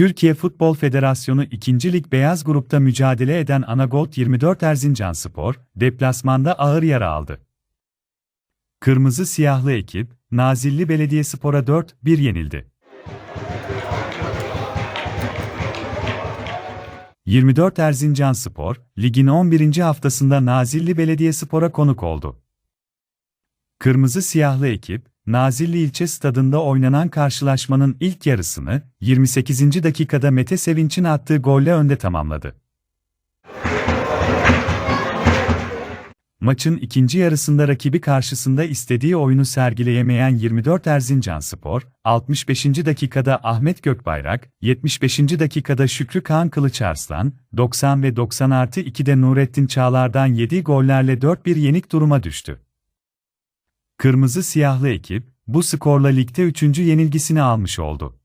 Türkiye Futbol Federasyonu 2. Lig Beyaz Grup'ta mücadele eden Anagolt 24 Erzincanspor, deplasmanda ağır yara aldı. Kırmızı siyahlı ekip, Nazilli Belediyespor'a 4-1 yenildi. 24 Erzincanspor, ligin 11. haftasında Nazilli Belediyespor'a konuk oldu. Kırmızı siyahlı ekip, Nazilli ilçe stadında oynanan karşılaşmanın ilk yarısını 28. dakikada Mete Sevinç'in attığı golle önde tamamladı. Maçın ikinci yarısında rakibi karşısında istediği oyunu sergileyemeyen 24 Erzincanspor, 65. dakikada Ahmet Gökbayrak, 75. dakikada Şükrü Kağan Kılıçarslan, 90 ve 90 artı 2'de Nurettin Çağlar'dan yediği gollerle 4-1 yenik duruma düştü. Kırmızı siyahlı ekip, bu skorla ligde 3. yenilgisini almış oldu.